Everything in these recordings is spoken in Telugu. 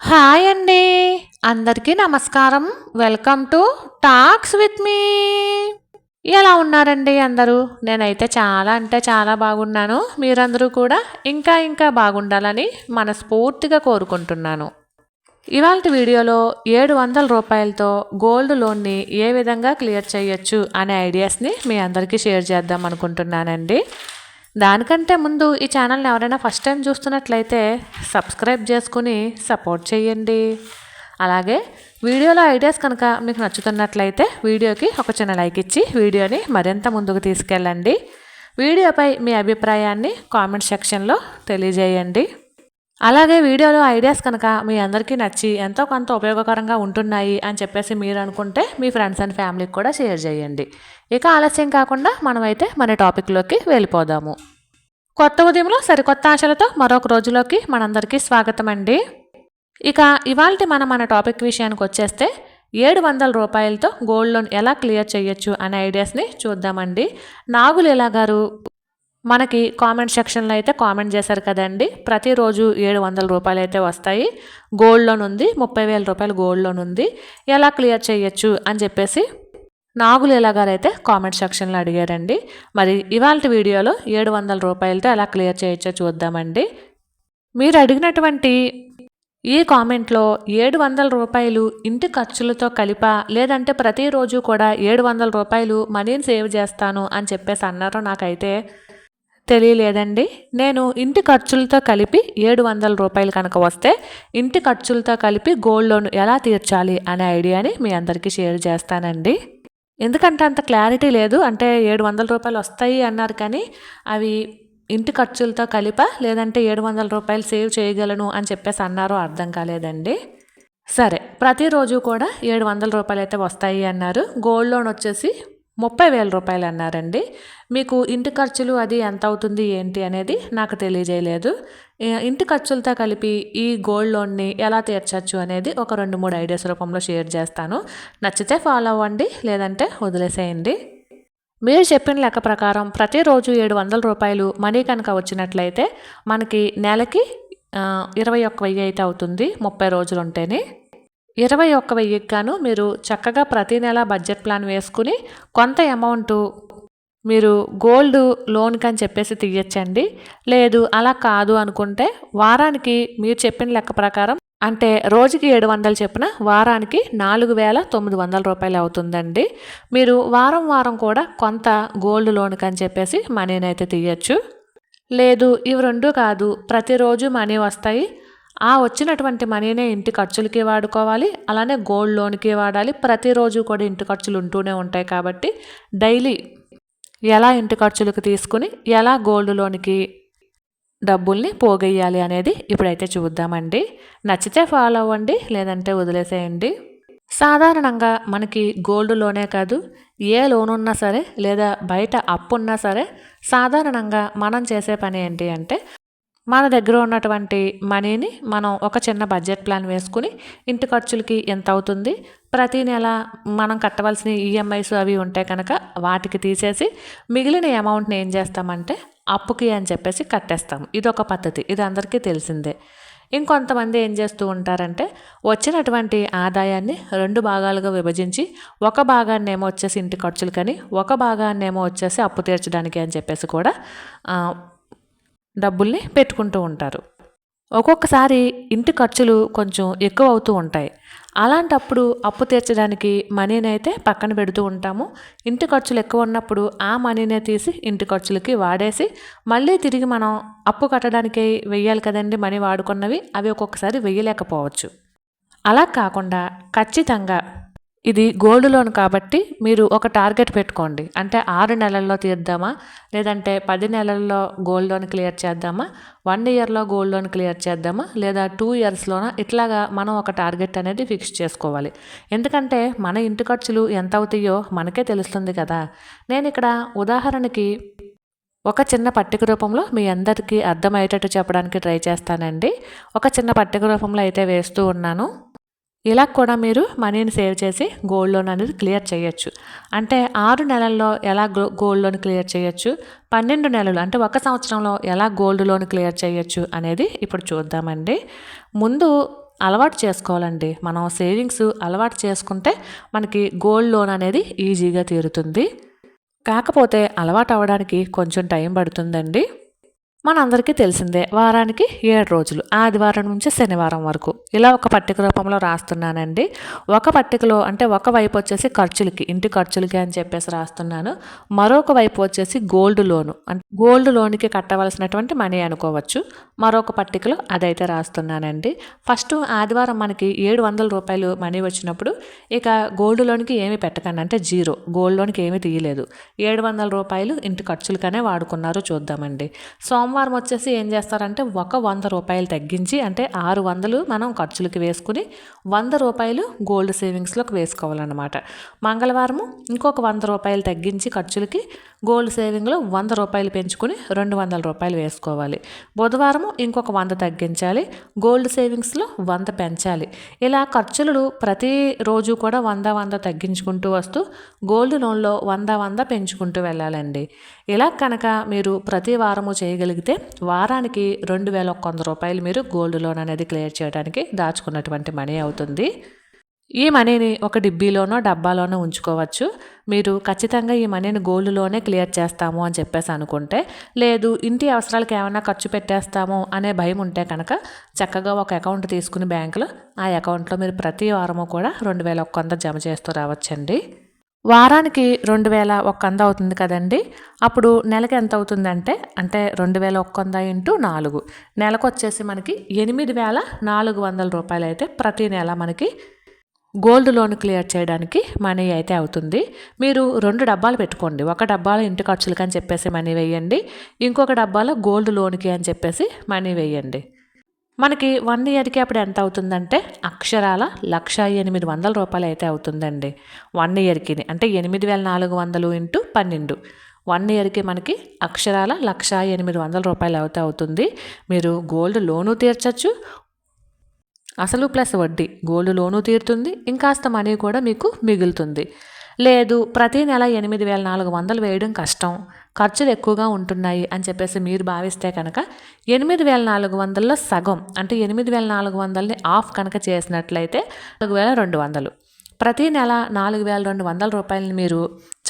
హాయ్ అండి. అందరికీ నమస్కారం. Welcome to talks with me. ఎలా ఉన్నారండి అందరూ? నేనైతే చాలా అంటే చాలా బాగున్నాను. మీరందరూ కూడా ఇంకా ఇంకా బాగుండాలని మనస్ఫూర్తిగా కోరుకుంటున్నాను. ఇవాళ వీడియోలో ఏడు వందల రూపాయలతో గోల్డ్ లోన్ని ఏ విధంగా క్లియర్ చేయొచ్చు అనే ఐడియాస్ని మీ అందరికీ షేర్ చేద్దాం అనుకుంటున్నానండి. దానికంటే ముందు ఈ ఛానల్ని ఎవరైనా ఫస్ట్ టైం చూస్తున్నట్లయితే సబ్స్క్రైబ్ చేసుకుని సపోర్ట్ చేయండి. అలాగే వీడియోలో ఐడియాస్ కనుక మీకు నచ్చుతున్నట్లయితే వీడియోకి ఒక చిన్న లైక్ ఇచ్చి వీడియోని మరింత ముందుకు తీసుకెళ్ళండి. వీడియోపై మీ అభిప్రాయాన్ని కామెంట్ సెక్షన్లో తెలియజేయండి. అలాగే వీడియోలో ఐడియాస్ కనుక మీ అందరికీ నచ్చి ఎంతో కొంత ఉపయోగకరంగా ఉంటున్నాయి అని చెప్పేసి మీరు అనుకుంటే మీ ఫ్రెండ్స్ అండ్ ఫ్యామిలీకి కూడా షేర్ చేయండి. ఇక ఆలస్యం కాకుండా మనమైతే మన టాపిక్లోకి వెళ్ళిపోదాము. కొత్త ఉదయంలో సరికొత్త ఆశలతో మరొక రోజులోకి మనందరికీ స్వాగతం అండి. ఇక ఇవాళ మనం మన టాపిక్ విషయానికి వచ్చేస్తే ఏడు వందల రూపాయలతో గోల్డ్ లోన్ ఎలా క్లియర్ చేయొచ్చు అనే ఐడియాస్ని చూద్దామండి. నాగులీలా గారు మనకి కామెంట్ సెక్షన్లో అయితే కామెంట్ చేశారు కదండి. ప్రతిరోజు ఏడు వందల రూపాయలు అయితే వస్తాయి. గోల్డ్ లోన్ ఉంది. ముప్పై వేల రూపాయలు గోల్డ్ లోన్ ఉంది. ఎలా క్లియర్ చేయొచ్చు అని చెప్పేసి నాగులీలా గారు అయితే కామెంట్ సెక్షన్లో అడిగారండి. మరి ఇవాళ వీడియోలో ఏడు వందల రూపాయలతో ఎలా క్లియర్ చేయొచ్చో చూద్దామండి. మీరు అడిగినటువంటి ఈ కామెంట్లో ఏడు వందల రూపాయలు ఇంటి ఖర్చులతో కలిపా? లేదంటే ప్రతిరోజు కూడా ఏడు వందల రూపాయలు మనీని సేవ్ చేస్తాను అని చెప్పేసి అన్నారో నాకైతే తెలియలేదండి. నేను ఇంటి ఖర్చులతో కలిపి ఏడు వందల రూపాయలు కనుక వస్తే ఇంటి ఖర్చులతో కలిపి గోల్డ్ లోన్ ఎలా తీర్చాలి అనే ఐడియాని మీ అందరికీ షేర్ చేస్తానండి. ఎందుకంటే అంత క్లారిటీ లేదు. అంటే ఏడు వందల రూపాయలు వస్తాయి అన్నారు కానీ అవి ఇంటి ఖర్చులతో కలిపా లేదంటే ఏడు వందల రూపాయలు సేవ్ చేయగలను అని చెప్పేసి అన్నారో అర్థం కాలేదండి. సరే ప్రతిరోజు కూడా ఏడు వందల రూపాయలు అయితే వస్తాయి అన్నారు. గోల్డ్ లోన్ వచ్చేసి ముప్పై వేల రూపాయలు అన్నారండి మీకు ఇంటి ఖర్చులు అది ఎంత అవుతుంది ఏంటి అనేది నాకు తెలియజేయలేదు. ఇంటి ఖర్చులతో కలిపి ఈ గోల్డ్ లోన్ని ఎలా తీర్చచ్చు అనేది ఒక రెండు మూడు ఐడియాస్ రూపంలో షేర్ చేస్తాను. నచ్చితే ఫాలో అవ్వండి లేదంటే వదిలేసేయండి. మీరు చెప్పిన లెక్క ప్రకారం ప్రతిరోజు ఏడు వందల రూపాయలు మనీ కనుక వచ్చినట్లయితే మనకి నెలకి ఇరవై ఒక్క వెయ్యి అయితే అవుతుంది ముప్పై రోజులు ఉంటేనే ఇరవై ఒక్క వెయ్యికి గాను మీరు చక్కగా ప్రతి నెల బడ్జెట్ ప్లాన్ వేసుకుని కొంత అమౌంట్ మీరు గోల్డ్ లోన్కి అని చెప్పేసి తీయచ్చండి. లేదు అలా కాదు అనుకుంటే వారానికి మీరు చెప్పిన లెక్క ప్రకారం అంటే రోజుకి ఏడు వందలు చెప్పిన వారానికి నాలుగు వేల తొమ్మిది వందల రూపాయలు అవుతుందండి. మీరు వారం వారం కూడా కొంత గోల్డ్ లోన్కి అని చెప్పేసి మనీని అయితే తీయచ్చు. లేదు ఇవి రెండు కాదు ప్రతిరోజు మనీ వస్తాయి. ఆ వచ్చినటువంటి మనీనే ఇంటి ఖర్చులకి వాడుకోవాలి అలానే గోల్డ్ లోన్కి వాడాలి. ప్రతిరోజు కూడా ఇంటి ఖర్చులు ఉంటూనే ఉంటాయి కాబట్టి డైలీ ఎలా ఇంటి ఖర్చులకు తీసుకుని ఎలా గోల్డ్ లోన్కి డబ్బుల్ని పోగేయాలి అనేది ఇప్పుడైతే చూద్దామండి. నచ్చితే ఫాలో అవ్వండి లేదంటే వదిలేసేయండి. సాధారణంగా మనకి గోల్డ్లోనే కాదు ఏ లోన్ ఉన్నా సరే లేదా బయట అప్పు ఉన్నా సరే సాధారణంగా మనం చేసే పని ఏంటి అంటే మన దగ్గర ఉన్నటువంటి మనీని మనం ఒక చిన్న బడ్జెట్ ప్లాన్ వేసుకుని ఇంటి ఖర్చులకి ఎంత అవుతుంది? ప్రతి నెల మనం కట్టవలసిన ఈఎంఐస్ అవి ఉంటే కనుక వాటికి తీసేసి మిగిలిన అమౌంట్ని ఏం చేస్తామంటే అప్పుకి అని చెప్పేసి కట్టేస్తాం. ఇది ఒక పద్ధతి. ఇది అందరికీ తెలిసిందే. ఇంకొంతమంది ఏం చేస్తూ ఉంటారంటే వచ్చినటువంటి ఆదాయాన్ని రెండు భాగాలుగా విభజించి ఒక భాగాన్ని ఏమో వచ్చేసి ఇంటి ఖర్చులు ఒక భాగాన్ని ఏమో వచ్చేసి అప్పు తీర్చడానికి అని చెప్పేసి కూడా డబ్బుల్ని పెట్టుకుంటూ ఉంటారు. ఒక్కొక్కసారి ఇంటి ఖర్చులు కొంచెం ఎక్కువ అవుతూ ఉంటాయి. అలాంటప్పుడు అప్పు తీర్చడానికి మనీని అయితే పక్కన పెడుతూ ఉంటాము. ఇంటి ఖర్చులు ఎక్కువ ఉన్నప్పుడు ఆ మనీనే తీసి ఇంటి ఖర్చులకి వాడేసి మళ్ళీ తిరిగి మనం అప్పు కట్టడానికి వెయ్యాలి కదండి మనీ వాడుకున్నవి అవి ఒక్కొక్కసారి వెయ్యలేకపోవచ్చు. అలా కాకుండా ఖచ్చితంగా ఇది గోల్డ్ లోన్ కాబట్టి మీరు ఒక టార్గెట్ పెట్టుకోండి. అంటే ఆరు నెలల్లో తీద్దామా? లేదంటే పది నెలల్లో గోల్డ్ లోన్ క్లియర్ చేద్దామా? వన్ ఇయర్లో గోల్డ్ లోన్ క్లియర్ చేద్దామా? లేదా టూ ఇయర్స్లోన ఇట్లాగా మనం ఒక టార్గెట్ అనేది ఫిక్స్ చేసుకోవాలి. ఎందుకంటే మన ఇంటి ఖర్చులు ఎంత అవుతాయో మనకే తెలుస్తుంది కదా. నేను ఇక్కడ ఉదాహరణకి ఒక చిన్న పట్టిక రూపంలో మీ అందరికీ అర్థమయ్యేటట్టు చెప్పడానికి ట్రై చేస్తానండి. ఒక చిన్న పట్టిక రూపంలో అయితే వేస్తూ ఉన్నాను. ఇలా కూడా మీరు మనీని సేవ్ చేసి గోల్డ్ లోన్ అనేది క్లియర్ చేయొచ్చు. అంటే ఆరు నెలల్లో ఎలా గోల్డ్ లోన్ క్లియర్ చేయొచ్చు? పన్నెండు నెలలు అంటే ఒక సంవత్సరంలో ఎలా గోల్డ్ లోన్ క్లియర్ చేయొచ్చు అనేది ఇప్పుడు చూద్దామండి. ముందు అలవాటు చేసుకోవాలండి. మనం సేవింగ్స్ అలవాటు చేసుకుంటే మనకి గోల్డ్ లోన్ అనేది ఈజీగా తీరుతుంది. కాకపోతే అలవాటు అవ్వడానికి కొంచెం టైం పడుతుందండి. మనందరికీ తెలిసిందే వారానికి ఏడు రోజులు ఆదివారం నుంచి శనివారం వరకు. ఇలా ఒక పట్టిక రూపంలో రాస్తున్నానండి. ఒక పట్టికలో అంటే ఒక వైపు వచ్చేసి ఖర్చులకి ఇంటి ఖర్చులకి అని చెప్పేసి రాస్తున్నాను. మరొక వైపు వచ్చేసి గోల్డ్ లోను అంటే గోల్డ్ లోన్కి కట్టవలసినటువంటి మనీ అనుకోవచ్చు. మరొక పట్టికలో అదైతే రాస్తున్నానండి. ఫస్ట్ ఆదివారం మనకి ఏడు వందల రూపాయలు మనీ వచ్చినప్పుడు ఇక గోల్డ్ లోన్కి ఏమి పెట్టకండి. అంటే జీరో గోల్డ్ లోన్కి ఏమీ తీయలేదు. ఏడు వందల రూపాయలు ఇంటి ఖర్చులకనే వాడుకున్నారు చూద్దామండి. సోమవారం వచ్చేసి ఏం చేస్తారంటే ఒక వంద రూపాయలు తగ్గించి అంటే ఆరు వందలు మనం ఖర్చులకి వేసుకుని వంద రూపాయలు గోల్డ్ సేవింగ్స్లోకి వేసుకోవాలన్నమాట. మంగళవారము ఇంకొక వంద రూపాయలు తగ్గించి ఖర్చులకి గోల్డ్ సేవింగ్లో వంద రూపాయలు పెంచుకుని రెండు వందల రూపాయలు వేసుకోవాలి. బుధవారము ఇంకొక వంద తగ్గించాలి గోల్డ్ సేవింగ్స్లో వంద పెంచాలి. ఇలా ఖర్చులు ప్రతి రోజు కూడా వంద వంద తగ్గించుకుంటూ వస్తూ గోల్డ్ లోన్లో వంద వంద పెంచుకుంటూ వెళ్ళాలండి. ఇలా కనుక మీరు ప్రతి వారము చేయగలిగితే వారానికి రెండు వేల ఒక్క వంద రూపాయలు మీరు గోల్డ్ లోన్ అనేది క్లియర్ చేయడానికి దాచుకున్నటువంటి మనీ అవుతుంది. ఈ మనీని ఒక డిబ్బీలోనో డబ్బాలోనో ఉంచుకోవచ్చు. మీరు ఖచ్చితంగా ఈ మనీని గోల్డ్లోనే క్లియర్ చేస్తాము అని చెప్పేసి అనుకుంటే లేదు ఇంటి అవసరాలకు ఏమైనా ఖర్చు పెట్టేస్తాము అనే భయం ఉంటే కనుక చక్కగా ఒక అకౌంట్ తీసుకుని బ్యాంకులో ఆ అకౌంట్లో మీరు ప్రతి వారము కూడా రెండు వేల ఒక్క వంద జమ చేస్తూ రావచ్చండి. వారానికి రెండు వేల ఒక్క వంద అవుతుంది కదండి. అప్పుడు నెలకి ఎంత అవుతుందంటే అంటే రెండు వేల ఒక్క వంద ఇంటూ నాలుగు. నెలకు వచ్చేసి మనకి ఎనిమిది వేల నాలుగు వందల రూపాయలు అయితే ప్రతి నెల మనకి గోల్డ్ లోన్ క్లియర్ చేయడానికి మనీ అయితే అవుతుంది. మీరు రెండు డబ్బాలు పెట్టుకోండి. ఒక డబ్బాలో ఇంటి ఖర్చులకి అని చెప్పేసి మనీ వేయండి. ఇంకొక డబ్బాలో గోల్డ్ లోన్కి అని చెప్పేసి మనీ వేయండి. మనకి వన్ ఇయర్కి అప్పుడు ఎంత అవుతుందంటే అక్షరాల లక్ష ఎనిమిది వందల రూపాయలు అయితే అవుతుందండి. వన్ ఇయర్కి అంటే ఎనిమిది వేల నాలుగు వందలు ఇంటూ పన్నెండు. వన్ ఇయర్కి మనకి అక్షరాల లక్ష ఎనిమిది వందల రూపాయలు అయితే అవుతుంది. మీరు గోల్డ్ లోను తీర్చచ్చు. అసలు ప్లస్ వడ్డీ. గోల్డ్ లోను తీరుతుంది. ఇంకాస్త మనీ కూడా మీకు మిగులుతుంది. లేదు ప్రతి నెల ఎనిమిది వేల నాలుగు వందలు వేయడం కష్టం. ఖర్చులు ఎక్కువగా ఉంటున్నాయి అని చెప్పేసి మీరు భావిస్తే కనుక ఎనిమిది వేల నాలుగు వందల్లో సగం అంటే ఎనిమిది వేల నాలుగు వందలని ఆఫ్ కనుక చేసినట్లయితే నాలుగు వేల రెండు వందలు. ప్రతి నెల నాలుగు వేల రెండు వందల రూపాయలని మీరు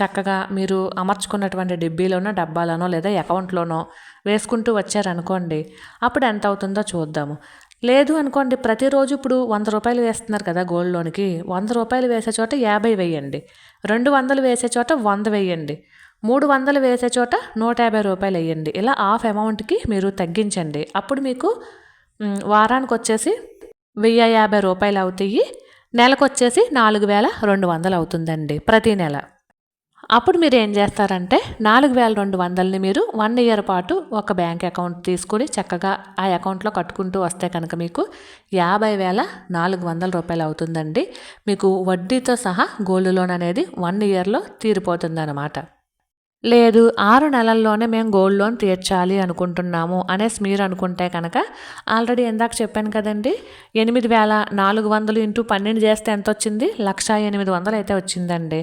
చక్కగా మీరు అమర్చుకున్నటువంటి డిబ్బీలోనో డబ్బాలోనో లేదా అకౌంట్లోనో వేసుకుంటూ వచ్చారనుకోండి అప్పుడు ఎంత అవుతుందో చూద్దాము. లేదు అనుకోండి ప్రతిరోజు ఇప్పుడు వంద రూపాయలు వేస్తున్నారు కదా గోల్డ్ లోన్కి. వంద రూపాయలు వేసే చోట యాభై వేయండి. రెండు వందలు వేసే చోట వంద వేయండి. మూడు వందలు వేసే చోట నూట యాభై రూపాయలు వేయండి. ఇలా హాఫ్ అమౌంట్కి మీరు తగ్గించండి. అప్పుడు మీకు వారానికి వచ్చేసి వెయ్యి యాభై రూపాయలు అవుతాయి. నెలకు వచ్చేసి నాలుగు వేల రెండు వందలు అవుతుందండి ప్రతి నెల. అప్పుడు మీరు ఏం చేస్తారంటే నాలుగు వేల రెండు వందలని మీరు వన్ ఇయర్ పాటు ఒక బ్యాంక్ అకౌంట్ తీసుకుని చక్కగా ఆ అకౌంట్లో కట్టుకుంటూ వస్తే కనుక మీకు యాభై వేల నాలుగు వందల రూపాయలు అవుతుందండి. మీకు వడ్డీతో సహా గోల్డ్ లోన్ అనేది వన్ ఇయర్లో తీరిపోతుందన్నమాట. లేదు ఆరు నెలల్లోనే మేము గోల్డ్ లోన్ తీర్చాలి అనుకుంటున్నాము అనేసి మీరు అనుకుంటే కనుక ఆల్రెడీ ఇందాక చెప్పాను కదండి ఎనిమిది వేల నాలుగు వందలు ఇంటూ పన్నెండు చేస్తే ఎంత వచ్చింది లక్ష ఎనిమిది వందలు అయితే వచ్చిందండి.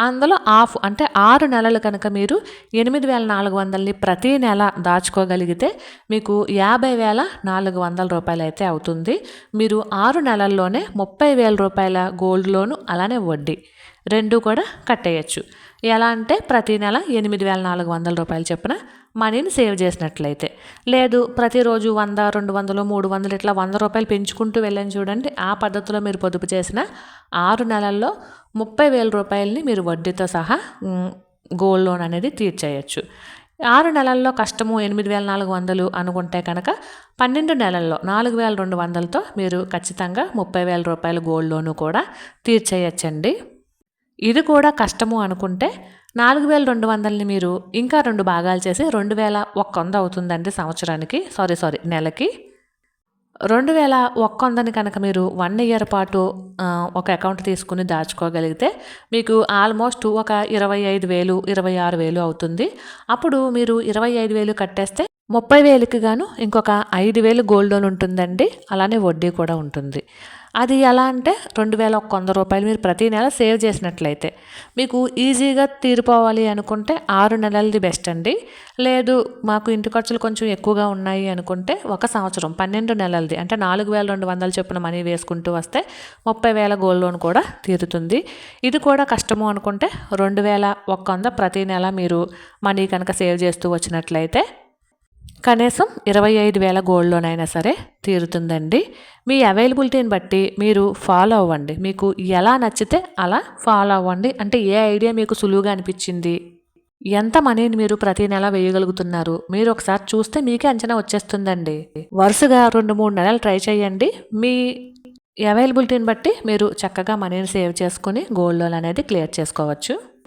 అందులో ఆఫ్ అంటే ఆరు నెలలు కనుక మీరు ఎనిమిది వేల నాలుగు వందలని ప్రతి నెల దాచుకోగలిగితే మీకు యాభై వేల నాలుగు వందల రూపాయలు అయితే అవుతుంది. మీరు ఆరు నెలల్లోనే ముప్పై వేల రూపాయల గోల్డ్ లోను అలానే వడ్డీ. రెండు కూడా కట్టేయచ్చు. ఎలా అంటే ప్రతి నెల ఎనిమిది వేల నాలుగు వందల రూపాయలు చొప్పున మనీని సేవ్ చేసినట్లయితే. లేదు ప్రతిరోజు వంద రెండు వందలు మూడు వందలు ఇట్లా వంద రూపాయలు పెంచుకుంటూ వెళ్ళని చూడండి. ఆ పద్ధతిలో మీరు పొదుపు చేసిన ఆరు నెలల్లో ముప్పై వేల రూపాయలని మీరు వడ్డీతో సహా గోల్డ్ లోన్ అనేది తీర్చేయచ్చు. ఆరు నెలల్లో కష్టము ఎనిమిది వేల నాలుగు వందలు అనుకుంటే కనుక పన్నెండు నెలల్లో నాలుగు వేల రెండు వందలతో మీరు ఖచ్చితంగా ముప్పై వేల రూపాయల గోల్డ్ లోను కూడా తీర్చేయచ్చండి. ఇది కూడా కష్టము అనుకుంటే నాలుగు వేల రెండు వందలని మీరు ఇంకా రెండు భాగాలు చేసి రెండు వేల ఒక్క వంద అవుతుందండి సంవత్సరానికి. సారీ సారీ నెలకి. రెండు వేల ఒక్క వందని కనుక మీరు వన్ ఇయర్ పాటు ఒక అకౌంట్ తీసుకుని దాచుకోగలిగితే మీకు ఆల్మోస్ట్ ఒక ఇరవై ఐదు వేలు ఇరవై ఆరు వేలు అవుతుంది. అప్పుడు మీరు ఇరవై ఐదు వేలు కట్టేస్తే ముప్పై వేలకి గాను ఇంకొక ఐదు వేలు గోల్డ్ లోన్ ఉంటుందండి. అలానే వడ్డీ కూడా ఉంటుంది. అది ఎలా అంటే రెండు వేల ఒక వంద రూపాయలు మీరు ప్రతి నెల సేవ్ చేసినట్లయితే మీకు ఈజీగా తీరిపోవాలి అనుకుంటే ఆరు నెలలది బెస్ట్ అండి. లేదు మాకు ఇంటి ఖర్చులు కొంచెం ఎక్కువగా ఉన్నాయి అనుకుంటే ఒక సంవత్సరం పన్నెండు నెలలది అంటే నాలుగు వేల రెండు వందలు చొప్పున మనీ వేసుకుంటూ వస్తే ముప్పై వేల గోల్డ్ లోన్ కూడా తీరుతుంది. ఇది కూడా కష్టము అనుకుంటే రెండు వేల ఒక్క వంద ప్రతి నెల మీరు మనీ కనుక సేవ్ చేస్తూ వచ్చినట్లయితే కనీసం ఇరవై ఐదు వేల గోల్డ్ లోన్ అయినా సరే తీరుతుందండి. మీ అవైలబిలిటీని బట్టి మీరు ఫాలో అవ్వండి. మీకు ఎలా నచ్చితే అలా ఫాలో అవ్వండి. అంటే ఏ ఐడియా మీకు సులువుగా అనిపించింది? ఎంత మనీని మీరు ప్రతి నెల వేయగలుగుతున్నారు? మీరు ఒకసారి చూస్తే మీకే అంచనా వచ్చేస్తుందండి. వరుసగా రెండు మూడు నెలలు ట్రై చేయండి. మీ అవైలబిలిటీని బట్టి మీరు చక్కగా మనీని సేవ్ చేసుకుని గోల్డ్ లోన్ అనేది క్లియర్ చేసుకోవచ్చు.